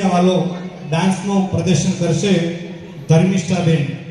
વાલો ડાન્સનું પ્રદર્શન કરશે ધર્મિષ્ઠાબેન.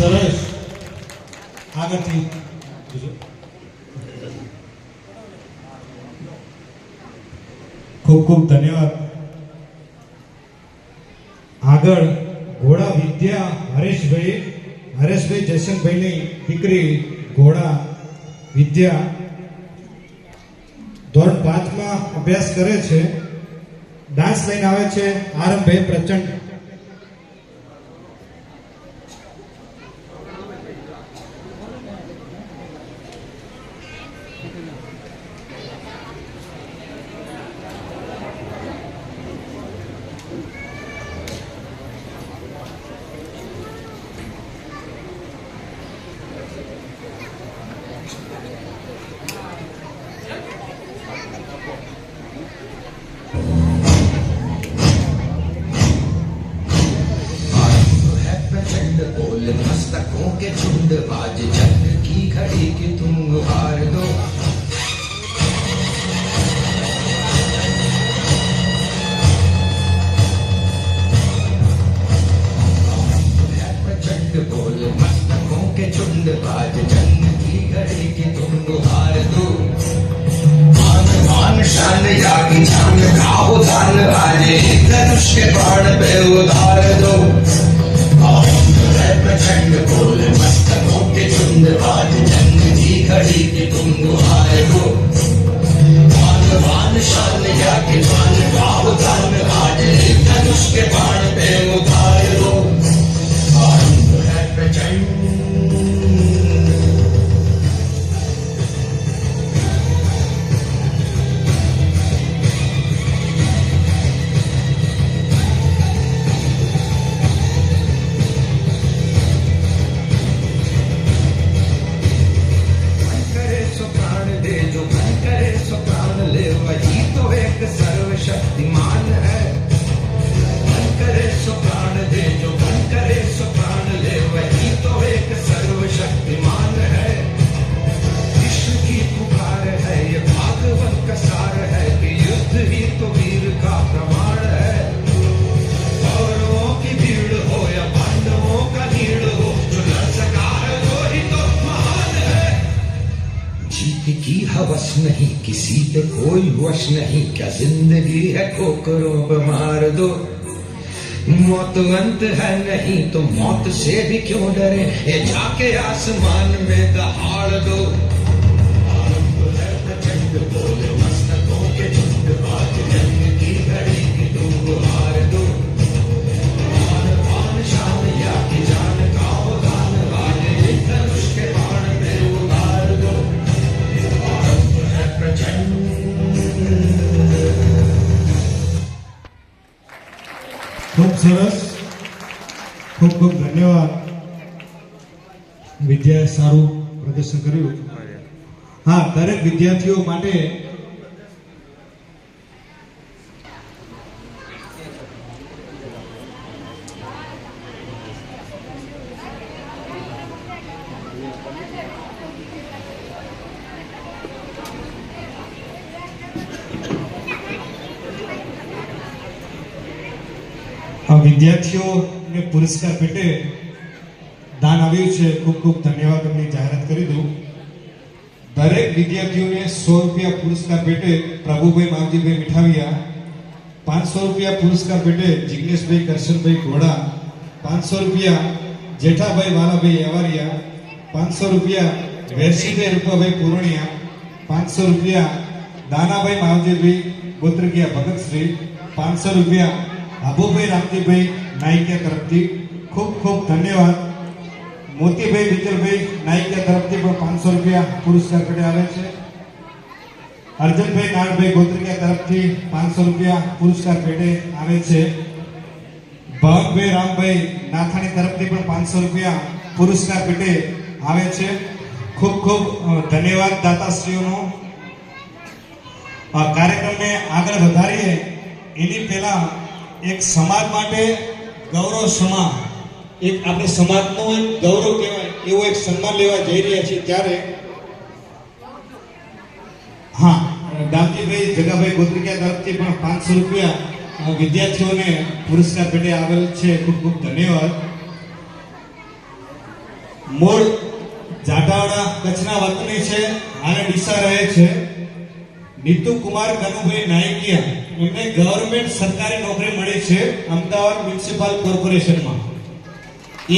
સરસ. આગળથી. ખૂબ ખૂબ ધન્યવાદ. આગળ ઘોડા વિદ્યા હરેશભાઈ હરેશભાઈ જયસનભાઈની દીકરી ઘોડા વિદ્યા ધોરણ પાંચમાં અભ્યાસ કરે છે. ડાન્સ લઈને આવે છે. આરંભભાઈ પ્રચંડ बस नहीं किसी पे कोई वश नहीं क्या जिंदगी है ठोकरों पे मार दो मौत अंत है नहीं तो मौत से भी क्यों डरे ये जाके आसमान में दहाड़ दो દરેક વિદ્યાર્થીઓ માટે વિદ્યાર્થીઓને પુરસ્કાર પેટે દાન આવ્યું છે. ખૂબ ખૂબ ધન્યવાદ એમની જાહેરાત કરી દઉં દરેક વિદ્યાર્થીઓને સો રૂપિયા પુરસ્કાર પેટે પ્રભુભાઈ, માવજીભાઈ મીઠાવિયા, પાંચસો રૂપિયા પુરસ્કાર પેટે જિગ્નેશભાઈ, કરશનભાઈ ઘોડા, પાંચસો રૂપિયા જેઠાભાઈ વાલાભાઈ એવારિયા, પાંચસો રૂપિયા વેરસીભાઈ રૂપાભાઈ પુરણિયા, પાંચસો રૂપિયા દાનાભાઈ, માવજીભાઈ ગોત્રકિયા ભગતશ્રી, પાંચસો રૂપિયા આબુભાઈ રામજીભાઈ નાયકિયા તરફથી ખૂબ ખૂબ ધન્યવાદ. મોતીભાઈ વિજલભાઈ નાયકિયા તરફથી પણ પાંચસો રૂપિયા પુરસ્કાર પેટે આવે છે. અર્જનભાઈ નાણભાઈ ગોત્રિકા તરફથી પાંચસો રૂપિયા પુરસ્કાર પેટે આવે છે. ભગભાઈ રામભાઈ નાથાણી તરફથી પણ પાંચસો રૂપિયા પુરસ્કાર પેટે આવે છે. ખૂબ ખૂબ ધન્યવાદ દાતાશ્રીઓનો. કાર્યક્રમને આગળ વધારીએ, એની પહેલા એક સમાજ માટે ગૌરવ સમા એક આપણે સમાજનો એક ગૌરવ કહેવાય, એવો એક સન્માન લેવા જઈ રહ્યા છીએ ત્યારે હા દામજીભાઈ જગાભાઈ ગોત્રિકા તરફથી પણ પાંચસો રૂપિયા વિદ્યાર્થીઓને પુરસ્કાર પેટે આવેલ છે. ખૂબ ખૂબ ધન્યવાદ. મૂળ જાટાવાડા કચ્છના વતની છે અને ડીસા રહે છે. નીતુ કુમાર કનુભાઈ નાયકિયા. એમને ગવર્મેન્ટ સરકારી નોકરી મળી છે, અમદાવાદ મ્યુનિસિપલ કોર્પોરેશનમાં.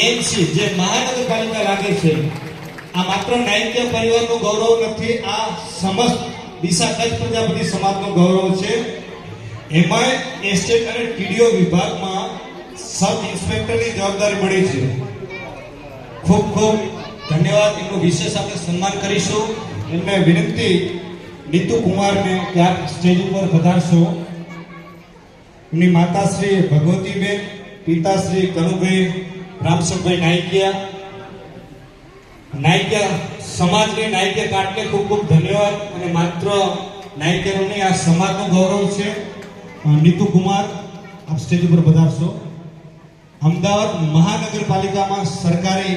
એએમસી જે મહાનગરપાલિકા લાગે છે, આ માત્ર નાયકીય પરિવારનું ગૌરવ નથી, આ સમસ્ત દિશા કચ્છ પ્રજાપતિ સમાજનું ગૌરવ છે. એમાં એસ્ટેટ અને ટીડીઓ વિભાગમાં સબ ઇન્સ્પેક્ટરની જવાબદારી મળી છે. ખૂબ ખૂબ ધન્યવાદ, એમનું વિશેષ આપણે સન્માન કરીશું. એમને વિનંતી, નીતુ કુમારને ક્યાંક સ્ટેજ ઉપર પધારશો. એમની માતાશ્રી ભગવતીબેન, પિતાશ્રી કનુભાઈ રામસંગભાઈ નાયકિયા. નાયકિયા સમાજને નાયકિયા કાર્ડને ખૂબ ખૂબ ધન્યવાદ અને માત્ર નાયકિયાનું આ સમાજનું ગૌરવ છે. નીતુ કુમાર, આપ સ્ટેજ ઉપર પધારશો. અમદાવાદ મહાનગરપાલિકામાં સરકારી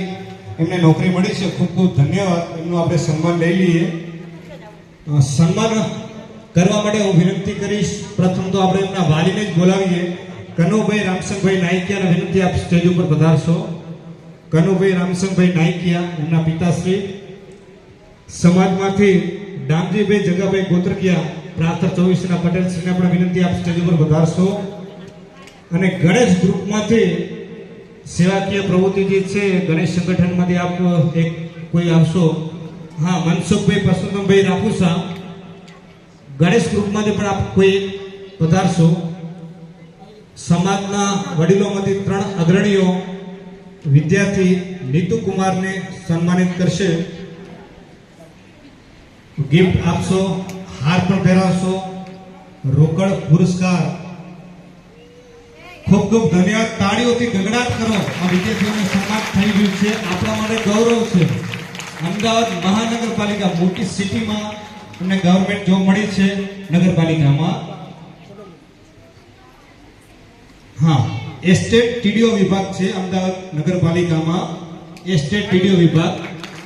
એમને નોકરી મળી છે. ખૂબ ખૂબ ધન્યવાદ. એમનું આપણે સન્માન લઈ લઈએ. સન્માન કરવા માટે હું વિનંતી કરીશ. પ્રથમ તો આપણે એમના વાલીને જ બોલાવીએ. કનુભાઈ રામસંગભાઈ નાયકિયાને વિનંતી આપ સ્ટેજ ઉપર પધારશો. કનુભાઈ રામસંગભાઈ નાયકિયા, એમના પિતાશ્રી. સમાજમાંથી ડામજીભાઈ જગાભાઈ ગોત્રકિયા, પ્રાંતર ચોવીસના પટેલ પણ વિનંતી આપ સ્ટેજ ઉપર પધારશો. અને ગણેશ ગ્રુપમાંથી સેવાકીય પ્રવૃત્તિ જે છે, ગણેશ સંગઠનમાંથી આપ એક કોઈ આવશો. હા, મનસુખભાઈ પરસોત્તમભાઈ રાપુસા. ગણેશ ગ્રુપમાંથી પણ આપ કોઈ પધારશો. સમાજના વડીલોમાંથી ત્રણ અગ્રણીઓ વિદ્યાર્થી નીતુ કુમારને સન્માનિત કરશે. ગિફ્ટ આપશો, હાર પણ પહેરાવશો. રોકડ પુરસ્કાર. ખૂબ ખૂબ ધન્યવાદ. તાળીઓથી ગગડાટ કરો. આ વિદ્યાર્થીઓને સન્માન થઈ ગયું છે. આપણા માટે ગૌરવ છે. અમદાવાદ મહાનગરપાલિકા મોટી સિટીમાં અમને ગવર્મેન્ટ જોબ મળી છે. નગરપાલિકામાં હા એસ્ટેટ ટીડીઓ વિભાગ છે, અમદાવાદ નગરપાલિકામાં. એસ્ટેટ ટીડીઓ વિભાગ.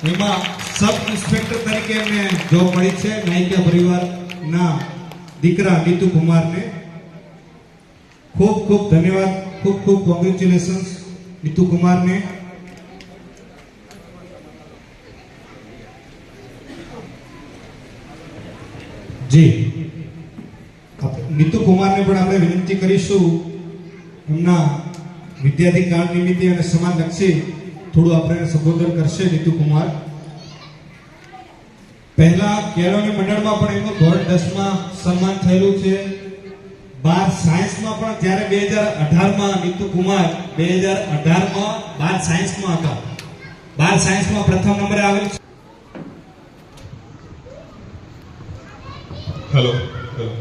એમાં સબ ઇન્સ્પેક્ટર તરીકે એમને જોબ મળી છે, નાયકા પરિવારના દીકરા નીતુ કુમારને. ખૂબ ખૂબ ધન્યવાદ, ખૂબ ખૂબ કોંગ્રેચ્યુલેશન્સ નીતુ કુમારને. જી. નીતુ કુમારને પણ આપણે વિનંતી કરીશું એમના વિદ્યાર્થી કાળ નિમિત્તે અને સમાજલક્ષી થોડું આપણે સંબોધન કરશે નીતુ કુમાર પહેલા કેળવણી મંડળમાં પણ એમનું ધોરણ દસમાં સન્માન થયેલું છે. બાર સાયન્સમાં પણ ત્યારે બે હજાર અઢારમાં નીતુ કુમાર બે હજાર અઢારમાં બાર સાયન્સમાં હતા. બાર સાયન્સમાં પ્રથમ નંબરે આવેલ છે. હેલો હેલો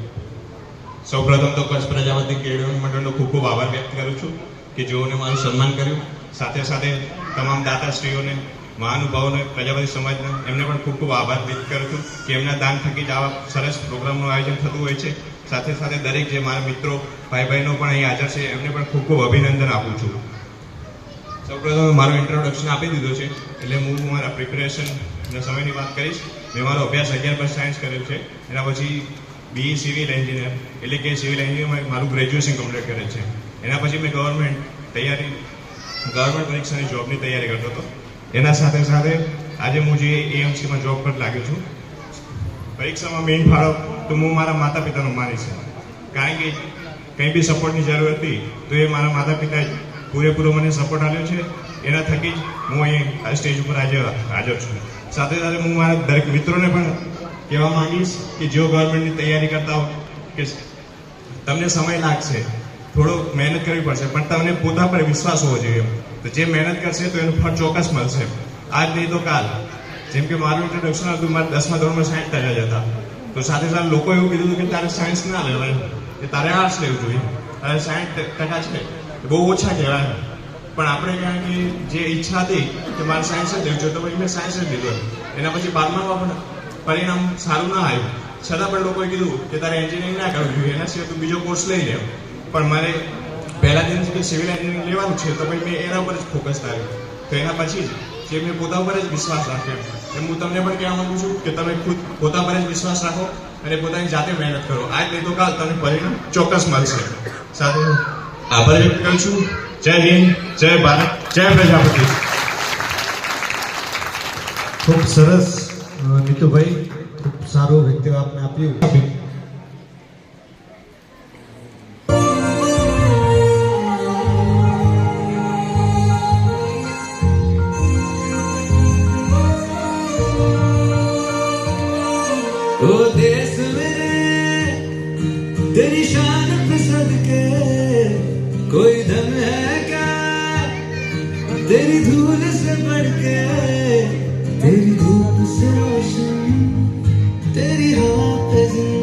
સૌપ્રથમ તો કચ્છ પ્રજાપતિ કેળવણી મંડળનો ખૂબ ખૂબ આભાર વ્યક્ત કરું છું કે જેઓને મારું સન્માન કર્યું. સાથે સાથે તમામ દાતાશ્રીઓને, મહાનુભાવોને, પ્રજાપતિ સમાજના એમને પણ ખૂબ ખૂબ આભાર વ્યક્ત કરું છું કે એમના દાન થકી જ આવા સરસ પ્રોગ્રામનું આયોજન થતું હોય છે. સાથે સાથે દરેક જે મારા મિત્રો ભાઈ બહેનો પણ અહીં હાજર છે, એમને પણ ખૂબ ખૂબ અભિનંદન આપું છું. સૌપ્રથમ મારું ઇન્ટ્રોડક્શન આપી દીધું છે, એટલે હું મારા પ્રિપેરેશનના સમયની વાત કરીશ. મેં મારો અભ્યાસ અગિયાર પર સાયન્સ કર્યો છે. એના પછી બીઈ સિવિલ એન્જિનિયર, એટલે કે સિવિલ એન્જિનિયરમાં મારું ગ્રેજ્યુએશન કમ્પ્લીટ કરે છે. એના પછી મેં ગવર્મેન્ટ તૈયારી, ગવર્મેન્ટ પરીક્ષાની જોબની તૈયારી કરતો હતો. એના સાથે સાથે આજે હું જે એએમસીમાં જોબ પર લાગ્યો છું, પરીક્ષામાં મેઇન ફાળો તો હું મારા માતા પિતાનો માનીશ. કારણ કે કંઈ બી સપોર્ટની જરૂર હતી, તો એ મારા માતા પિતાએ પૂરેપૂરો મને સપોર્ટ આપ્યો છે. એના થકી જ હું અહીં આ સ્ટેજ ઉપર આજે હાજર છું. સાથે સાથે હું મારા દરેક મિત્રોને પણ કહેવા માંગીશ કે જો ગવર્મેન્ટની તૈયારી કરતા હોય કે તમને સમય લાગશે થોડો મહેનત કરવી પડશે, પણ તમને પોતા પર વિશ્વાસ હોવો જોઈએ. તો જે મહેનત કરશે તો એનું ફળ ચોક્કસ મળશે. આજ નહીં તો કાલ. જેમ કે મારું ઇન્ટ્રોડક્શન હતું, મારે દસમા ધોરણમાં સાયન્સ ટકા જ હતા. તો સાથે સાથે લોકો એવું કીધું કે તારે સાયન્સ ના લેવાય, કે તારે આર્ટ્સ લેવું જોઈએ. તારે સાયન્સ ટકા છે બહુ ઓછા કહેવાય. પણ આપણે કારણ કે જે ઈચ્છા હતી કે મારે સાયન્સ જ લેવું જોઈએ તો પછી મેં સાયન્સ જ લીધું એના પછી બારમામાં પણ પરિણામ સારું ના આવ્યું. છતાં પણ લોકોએ કીધું કે તારે એન્જિનિયરિંગ ના કરવું જોઈએ, એના સિવાય તું બીજો કોર્સ લઈ લે. પણ મારે પહેલા દિનથી કે સિવિલ એન્જિનિયરિંગ લેવાનું છે, તો પછી મેં એના ઉપર જ ફોકસ કર્યો. તો એના પછી જ જે મેં પોતા ઉપર જ વિશ્વાસ રાખ્યો. એમ હું તમને પણ કહેવા માંગુ છું કે તમે ખુદ પોતા પર જ વિશ્વાસ રાખો અને પોતાની જાતે મહેનત કરો. આજ નહીં તો કાલ તમને પરિણામ ચોક્કસ મળશે. સાથે આભાર વ્યક્ત કરું છું. જય હિન્દ, જય ભારત, જય પ્રજાપતિ. ખૂબ સરસ. નીતુભાઈ ખૂબ સારું વ્યક્તિત્વ આપને આપ્યું. vezes.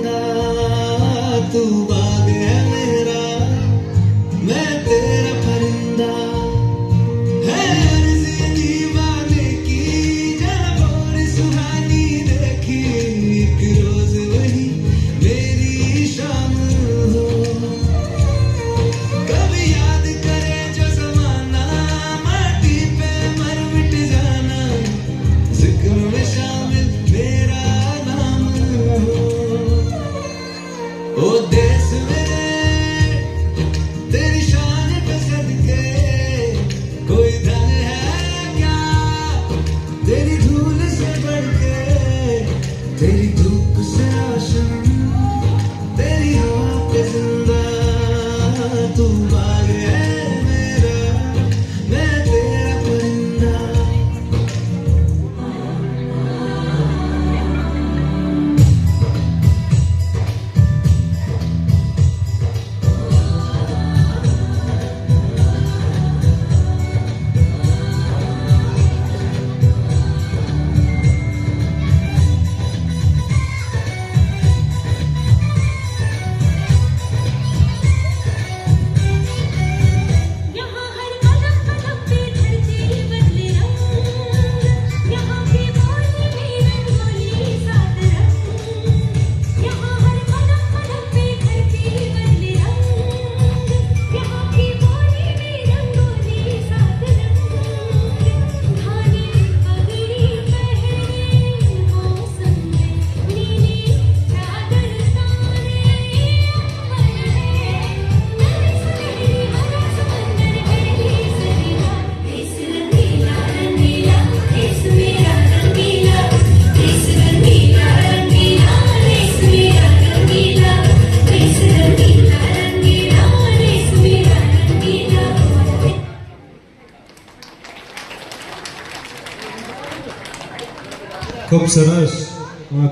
સરસ.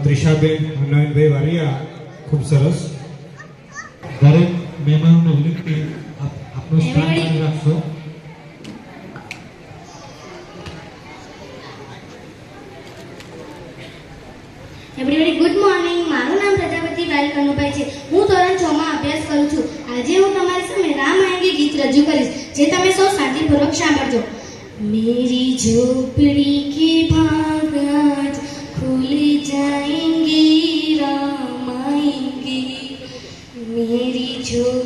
ત્રિષાબેન નયનભાઈ વારિયા ખૂબ સરસ. દરેક મહેમાનોને વિનંતી આપનું સ્થાન રાખશો. એવરીબડી ગુડ મોર્નિંગ મારું નામ પ્રજાપતિ બાલ કનુભાઈ છે. હું ધોરણ 6 માં અભ્યાસ કરું છું. આજે હું તમારી સામે રામ આંગી ગીત રજૂ કરીશ જે તમે સૌ શાંતિપૂર્વક સાંભળજો. મેરી ઝોપડી કે ભાગ ले जाएंगे राम आएंगे मेरी जो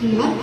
물론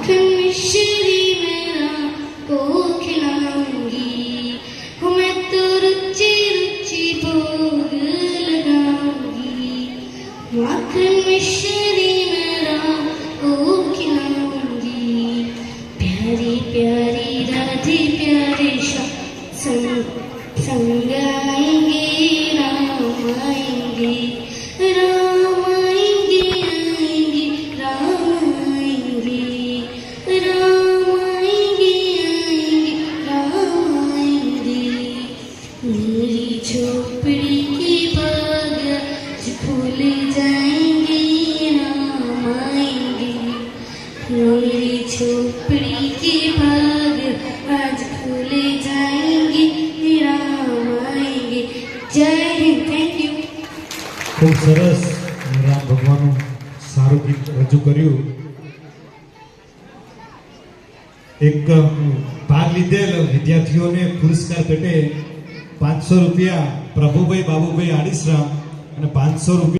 એક ભાગ લીધેલ વિદ્યાર્થીઓને પુરસ્કાર પેટે પાંચસો રૂપિયા પ્રભુભાઈ બાબુભાઈ આડિસરા અને પાંચસો રૂપિયા